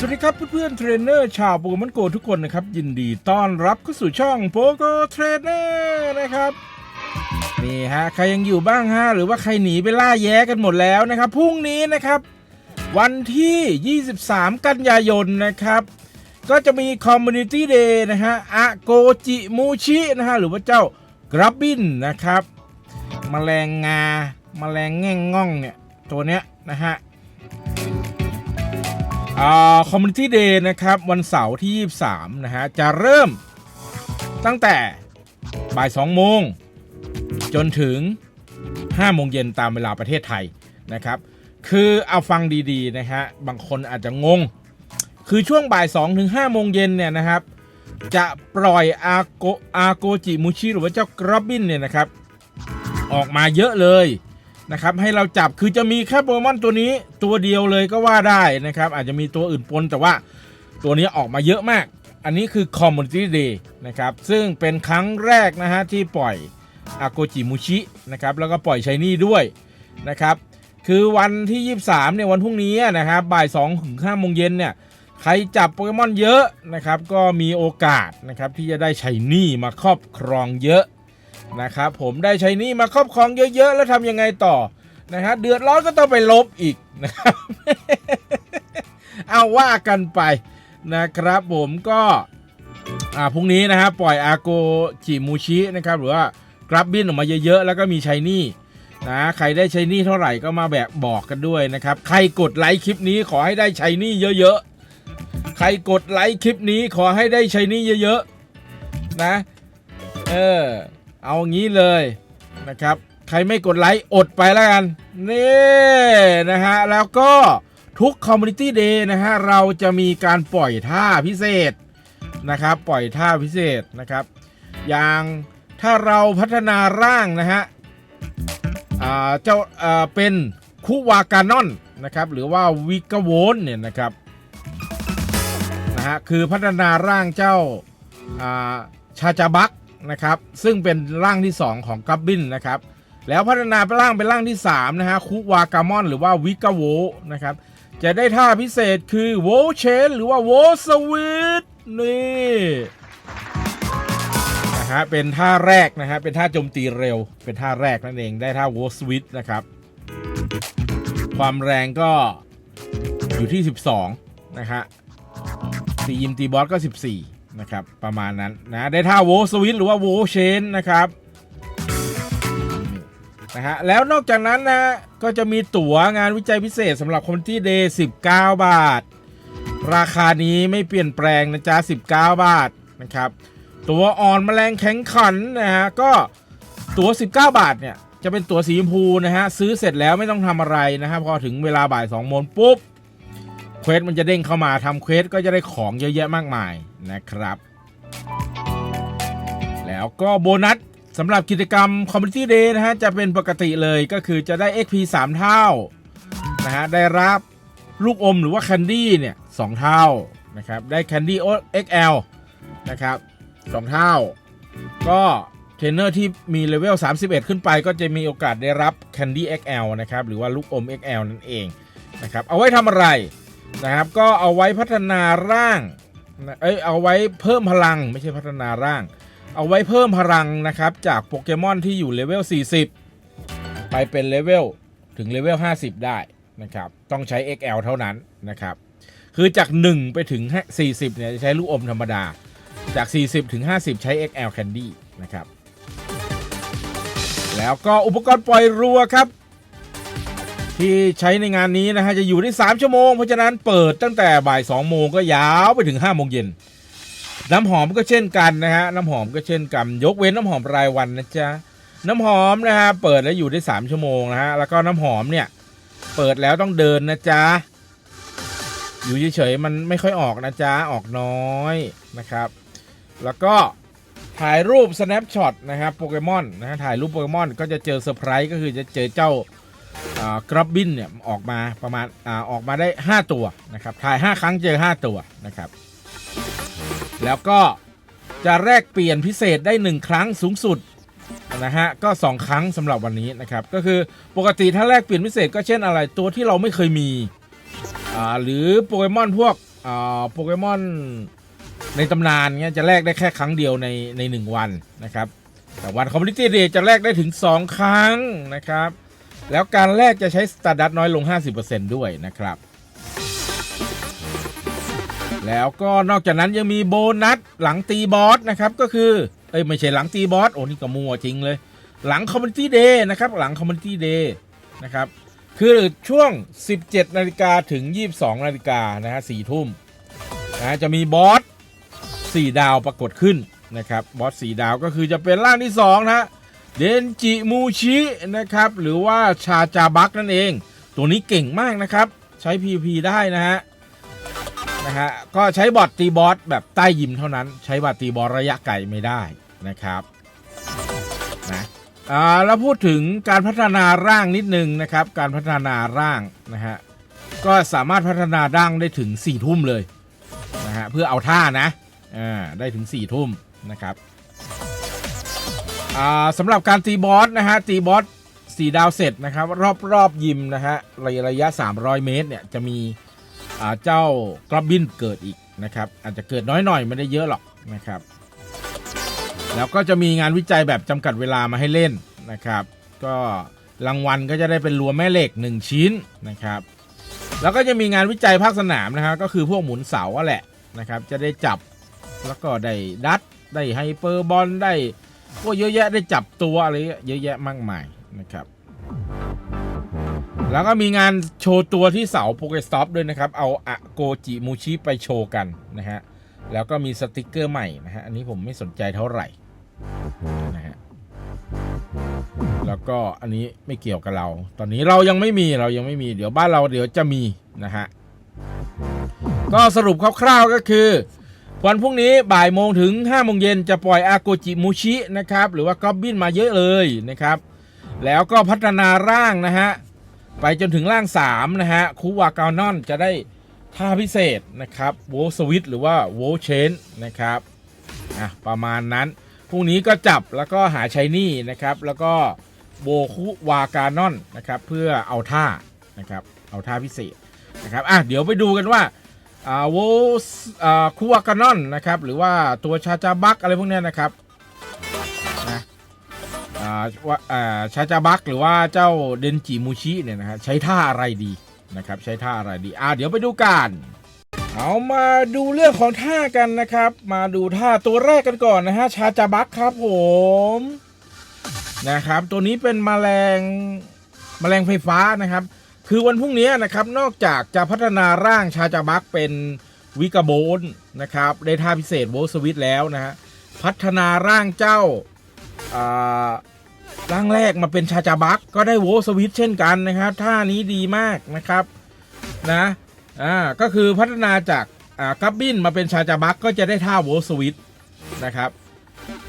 สวัสดีครับเพื่อนๆเทรนเนอร์ชาวโปเกมอนโกทุกคนนะครับ ยินดีต้อนรับเข้าสู่ช่องโปโกเทรนเนอร์นะครับนี่ฮะใครยังอยู่บ้างฮะหรือว่าใครหนีไปล่าแย้กันหมดแล้วนะครับพรุ่งนี้นะครับ วันที่ 23 กันยายนนะครับ ก็จะมีคอมมูนิตี้เดย์นะฮะอะโกจิมูชินะฮะหรือว่าเจ้ากรับบินนะครับมแมลงงาแมลงแง่งง่องเนี่ยตัวเนี้ยนะฮะ คอมมูนิตี้เดย์นะครับวันเสาร์ที่ 23 นะฮะ จะเริ่มตั้งแต่บ่าย 2 โมง จนถึง 5 โมงเย็นตามเวลาประเทศไทยนะครับ คือเอาฟังดีๆนะฮะ บางคนอาจจะงง คือช่วงบ่าย 2 ถึง 5 โมงเย็นเนี่ยนะครับ จะปล่อยอาโกอาโกจิมูชิหรือว่าเจ้ากรอบบินเนี่ยนะครับ ออกมาเยอะเลย นะครับให้เราจับคือจะมีแค่โปเกมอนตัวนี้ตัวเดียวเลยก็ว่าได้นะครับอาจจะมีตัวอื่นปนแต่ว่าตัวนี้ออกมาเยอะมาก อันนี้คือ Community Day นะครับซึ่งเป็นครั้งแรกนะฮะที่ปล่อยอาโกจิมูชินะครับแล้วก็ปล่อยชายนี่ด้วยนะครับคือวันที่ 23เนี่ยวันพรุ่งนี้นะครับบ่าย2ถึง5โมงเย็นเนี่ยใครจับโปเกมอนเยอะนะครับก็มีโอกาสนะครับที่จะได้ชัยนี่มาครอบครองเยอะ นะครับผมได้ใช้นี่มาครอบครองเยอะๆ แล้วทำยังไงต่อนะฮะเดือดร้อนก็ต้องไปลบอีกนะครับเอาว่ากันไปนะครับผมก็อ่าพรุ่งนี้นะครับปล่อยอาโกจิมูชินะครับหรือว่ากรับบินออกมาเยอะๆ แล้วก็มีชัยนี่นะใครได้ชัยนี่เท่าไหร่ก็มาแบบบอกกันด้วยนะครับ ใครกดไลค์คลิปนี้ขอให้ได้ชัยนี่เยอะๆ ใครกดไลค์คลิปนี้ขอให้ได้ชัยนี่เยอะๆ นะ เออ เอางี้เลยนะครับ ใครไม่กดไลค์อดไปแล้วกัน นี่นะฮะ แล้วก็ทุกคอมมูนิตี้เดย์นะฮะ เราจะมีการปล่อยท่าพิเศษนะครับ ปล่อยท่าพิเศษนะครับ อย่างถ้าเราพัฒนาร่างนะฮะเจ้าเป็นคุวากานอนนะครับ หรือว่าวิกโวนเนี่ยนะครับนะฮะคือพัฒนาร่างเจ้าอ่าชาจาบัก นะครับ ซึ่งเป็นร่างที่ 2 ของกั b บินนะครับ แล้วพัฒนาเป็นร่างเป็นร่างที่ 3 นะฮะคุวากามอน หรือว่าวิกาโวนะครับ จะได้ท่าพิเศษคือโวเชนหรือว่าโวสวิตนี่นะฮะเป็นท่าแรกนะฮะเป็นท่าโจมตีเร็ว เป็นท่าแรกนั่นเองได้ท่าโวสวิตนะครับ ความแรงก็อยู่ที่ 12 นะฮะตียิมตีบอสก็ 14 นะครับ ประมาณนั้นนะได้ท่าโวสวิตหรือว่าโวเชนนะครับนะฮะแล้วนอกจากนั้นนะก็จะมีตั๋วงานวิจัยพิเศษสำหรับคนที่เดย์19 บาท ราคานี้ไม่เปลี่ยนแปลงนะจ๊ะ 19 บาทนะครับตั๋วอ่อนแมลงแข็งขันนะฮะก็ตั๋ว 19 บาทเนี่ยจะเป็นตั๋วสีชมพูนะฮะซื้อเสร็จแล้วไม่ต้องทำอะไรนะฮะพอถึงเวลาบ่าย2โมงปุ๊บเควสมันจะเด้งเข้ามาทำเควสก็จะได้ของเยอะแยะมากมาย นะครับ แล้วก็โบนัสสำหรับกิจกรรม Community Day นะฮะ จะเป็นปกติเลยก็คือจะได้ XP 3 เท่านะฮะ ได้รับลูกอมหรือว่าแคนดี้เนี่ยสองเท่านะครับ ได้แคนดี้ XL นะครับสองเท่า ก็เทรนเนอร์ที่มีเลเวล 31 ขึ้นไป ก็จะมีโอกาสได้รับ Candy XL นะครับ หรือว่าลูกอม XL นั่นเองนะครับ เอาไว้ทำอะไรนะครับ ก็เอาไว้พัฒนาร่าง เอ้ยเอาไว้เพิ่มพลังไม่ใช่พัฒนาร่าง เอาไว้เพิ่มพลังนะครับ จากโปเกมอนที่อยู่เลเวล 40 ไปเป็นเลเวลถึงเลเวล 50 ได้นะครับ ต้องใช้ XL เท่านั้นนะครับ คือจาก 1 ไปถึง 40 เนี่ยจะใช้ลูกอมธรรมดา จาก 40 ถึง 50 ใช้ XL Candy นะครับ แล้วก็อุปกรณ์ปล่อยรัวครับ ที่ใช้ในงานนี้นะฮะจะอยู่ได้3ชั่วโมง เพราะฉะนั้นเปิดตั้งแต่บ่าย2โมงก็ยาวไปถึง5โมงเย็นน้ำหอมก็เช่นกันนะฮะน้ำหอมก็เช่นกัน ยกเว้นน้ำหอมรายวันนะจ๊ะน้ำหอมนะฮะเปิดแล้วอยู่ได้ 3 ชั่วโมงนะฮะแล้วก็น้ำหอมเนี่ยเปิดแล้วต้องเดินนะจ๊ะอยู่เฉยๆมันไม่ค่อยออกนะจ๊ะออกน้อยนะครับ แล้วก็ถ่ายรูป snapshot นะครับโปเกมอนนะฮะถ่ายรูปโปเกมอนก็จะเจอเซอร์ไพรส์ก็คือจะเจอเจ้า กรับบินเนี่ยออกมาประมาณอาออกมาได้ 5 ตัวนะครับถ่าย 5 ครั้งเจอ 5 ตัวนะครับ แล้วก็จะแลกเปลี่ยนพิเศษได้ 1 ครั้งสูงสุดนะฮะก็ 2 ครั้งสำหรับวันนี้นะครับ ก็คือปกติถ้าแลกเปลี่ยนพิเศษก็เช่นอะไรตัวที่เราไม่เคยมีหรือโปเกมอนพวกโปเกมอนในตำนานเงี้ยจะแลกได้แค่ครั้งเดียวในในหนึ่งวันนะครับ แต่วันคอมมูนิตี้เดย์จะแลกได้ถึง 2 ครั้งนะครับ แล้วการแลกจะใช้สตาร์ดัตน้อยลง 50%ด้วยนะครับ แล้วก็นอกจากนั้นยังมีโบนัสหลังตีบอสนะครับก็คือ เอ้ยไม่ใช่หลังตีบอสโอ้นี่ก็มัวจริงเลย หลังคอมมูนิตี้เดย์นะครับหลังคอมมูนิตี้เดย์นะครับคือช่วง 17 นาฬิกาถึง 22 นาฬิกานะฮะ4ทุ่มนะจะมีบอส4ดาวปรากฏขึ้นนะครับบอส4ดาวก็คือจะเป็นร่างที่2นะฮะ เดนจิมูชินะครับหรือว่าชาจาบักนั่นเอง ตัวนี้เก่งมากนะครับ ใช้ PVP ได้นะฮะนะฮะก็ใช้บอทตีบอสแบบใต้ยิมเท่านั้น ใช้บอทตีบอสระยะไกลไม่ได้นะครับนะอ่าแล้วพูดถึงการพัฒนาร่างนิดนึงนะครับ การพัฒนาร่างนะฮะก็สามารถพัฒนาร่างได้ถึง4ทุ่มเลยนะฮะเพื่อเอาท่านะอ่าได้ถึง4ทุ่มนะครับ สำหรับการตีบอสนะฮะตีบอส4ดาวเสร็จนะครับ รอบรอบยิมนะฮะระยะระยะ 300 เมตรเนี่ยจะมีเจ้ากรอบบินเกิดอีกนะครับ อาจจะเกิดน้อยหน่อยไม่ได้เยอะหรอกนะครับ แล้วก็จะมีงานวิจัยแบบจำกัดเวลามาให้เล่นนะครับ ก็รางวัลก็จะได้เป็นรัวแม่เหล็ก 1 ชิ้นนะครับ แล้วก็จะมีงานวิจัยภาคสนามนะครับก็คือพวกหมุนเสาแหละนะครับ จะได้จับแล้วก็ได้ดัดได้ไฮเปอร์บอลได้ ก็เยอะแยะได้จับตัวอะไรเยอะแยะมากมายนะครับ แล้วก็มีงานโชว์ตัวที่เสาโปเกสต็อปด้วยนะครับ เอาอะโกจิมูชิไปโชว์กันนะฮะ แล้วก็มีสติกเกอร์ใหม่นะฮะ อันนี้ผมไม่สนใจเท่าไหร่นะฮะ แล้วก็อันนี้ไม่เกี่ยวกับเรา ตอนนี้เรายังไม่มีเรายังไม่มี เดี๋ยวบ้านเราเดี๋ยวจะมีนะฮะ ก็สรุปคร่าวๆก็คือ วันพรุ่งนี้บ่ายโมงถึง5โมงเย็นจะปล่อยอาโกจิมูชินะครับหรือว่าก็อบบินมาเยอะเลยนะครับ แล้วก็พัฒนาร่างนะฮะไปจนถึงร่าง3นะฮะคูวากานอนจะได้ท่าพิเศษนะครับโวสวิตหรือว่าโวเชนนะครับอะประมาณนั้นพรุ่งนี้ก็จับแล้วก็หาชัยนี่นะครับ แล้วก็โบคุวากานอนนะครับ เพื่อเอาท่านะครับ เอาท่าพิเศษนะครับอะเดี๋ยวไปดูกันว่า วอ่าคุวากานอนนะครับ หรือว่าตัวชาจาบักอะไรพวกนี้นะครับนะอาว่าอาชาจาบักหรือว่าเจ้าเดนจิมูชิเนี่ยนะฮะใช้ท่าอะไรดีนะครับ ใช้ท่าอะไรดีอะเดี๋ยวไปดูกันเอามาดูเรื่องของท่ากันนะครับ มาดูท่าตัวแรกกันก่อนนะฮะชาจาบักครับผมนะครับ ตัวนี้เป็นแมลงแมลงไฟฟ้านะครับ คือวันพรุ่งนี้นะครับนอกจากจะพัฒนาร่างชาจาบักเป็นวิกาโบนนะครับได้ท่าพิเศษโวลสวิตแล้วนะฮะพัฒนาร่างเจ้าอ่าร่างแรกมาเป็นชาจาบักก็ได้โวลสวิตเช่นกันนะครับท่านี้ดีมากนะครับนะอ่าก็คือพัฒนาจากอ่ากับบินมาเป็นชาจาบักก็จะได้ท่าโวลสวิตนะครับ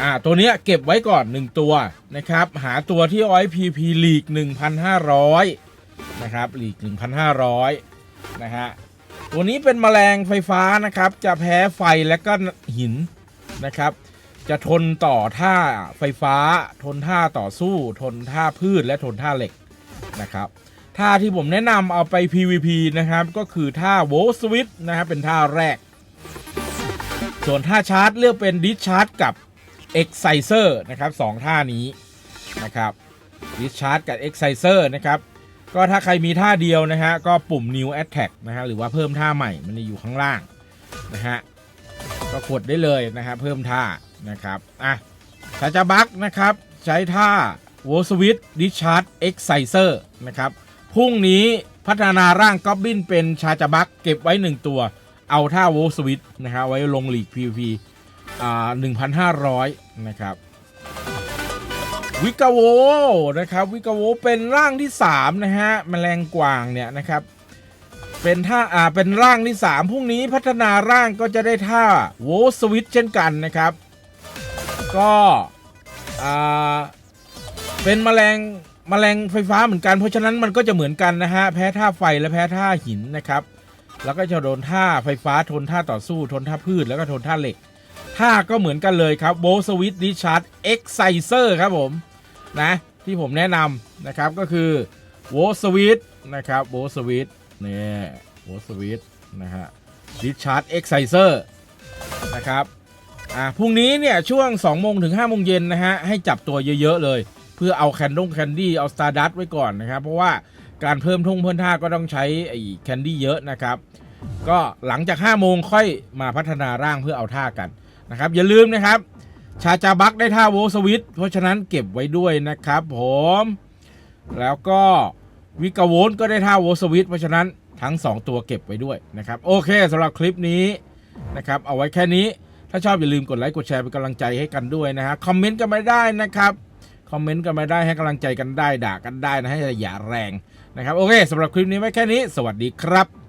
อ่าตัวเนี้ยเก็บไว้ก่อน 1 ตัวนะครับหาตัวที่ออยพีพีลีก 1,500 นะครับหลีก 1,500 นะฮะ ตัวนี้เป็นแมลงไฟฟ้านะครับ จะแพ้ไฟและก็หินนะครับ จะทนต่อท่าไฟฟ้า ทนท่าต่อสู้ ทนท่าพืชและทนท่าเหล็กนะครับท่าที่ผมแนะนำเอาไป PVP นะครับ ก็คือท่าโวลสวิตนะครับเป็นท่าแรก ส่วนท่าชาร์จเลือกเป็นดิชาร์จกับ Exciser นะครับสองท่านี้นะครับดิชาร์จกับ Exciser นะครับ ก็ถ้าใครมีท่าเดียวนะฮะก็ปุ่ม New Attack นะฮะหรือว่าเพิ่มท่าใหม่มันจะอยู่ข้างล่างนะฮะก็กดได้เลยนะฮะเพิ่มท่านะครับอะชาจาบักนะครับใช้ท่า w o l s w i t Discharge Exciser นะครับพรุ่งนี้พัฒนาร่างก็อบบินเป็นชาจาบักเก็บไว้ 1 ตัว เอาท่า w o l s w i t นะฮะไว้ลงหลีก PVP อ่า1,500 นะครับ วิกาโวนะครับวิกาโวเป็นร่างที่ 3 นะฮะแมลงกวางเนี่ยนะครับ เป็นท่าอ่าเป็นร่างที่ 3พรุ่งนี้พัฒนาร่างก็จะได้ท่าโวสวิตเช่นกันนะครับ ก็อ่าเป็นแมลงแมลงไฟฟ้าเหมือนกันเพราะฉะนั้นมันก็จะเหมือนกันนะฮะแพ้ท่าไฟและแพ้ท่าหินนะครับ แล้วก็จะโดนท่าไฟฟ้าทนท่าต่อสู้ทนท่าพืชแล้วก็ทนท่าเหล็ก ท่าก็เหมือนกันเลยครับโวสวิตดิชาร์ดเอ็กไซเซอร์ครับผมนะที่ผมแนะนำนะครับก็คือโวสวิตนะครับโวสวิตเนี่ยโวสวิตนะฮะดิชาร์ดเอ็กไซเซอร์นะครับอ่าพรุ่งนี้เนี่ยช่วง2โมงถึง5โมงเย็นนะฮะให้จับตัวเยอะ ๆ เลย เพื่อเอาแคนดงแคนดี้เอาสตาร์ดัตไว้ก่อนนะครับ เพราะว่าการเพิ่มทุ่งเพิ่มท่าก็ต้องใช้ไอ้แคนดี้เยอะนะครับ ก็หลังจาก5โมงค่อยมาพัฒนาร่างเพื่อเอาท่ากัน นะครับ อย่าลืมนะครับ ชาจาบักได้ท่าโวลสวิตเพราะฉะนั้นเก็บไว้ด้วยนะครับผม แล้วก็วิกาโวลก็ได้ท่าโวลสวิตเพราะฉะนั้นทั้ง 2 ตัวเก็บไว้ด้วยนะครับ โอเคสำหรับคลิปนี้นะครับ เอาไว้แค่นี้ถ้าชอบอย่าลืมกดไลค์กดแชร์เป็นกำลังใจให้กันด้วยนะฮะคอมเมนต์กันมาได้นะครับคอมเมนต์กันมาได้ให้กำลังใจกันได้ด่ากันได้นะให้อย่าแรงนะครับ โอเคสำหรับคลิปนี้ไว้แค่นี้ สวัสดีครับ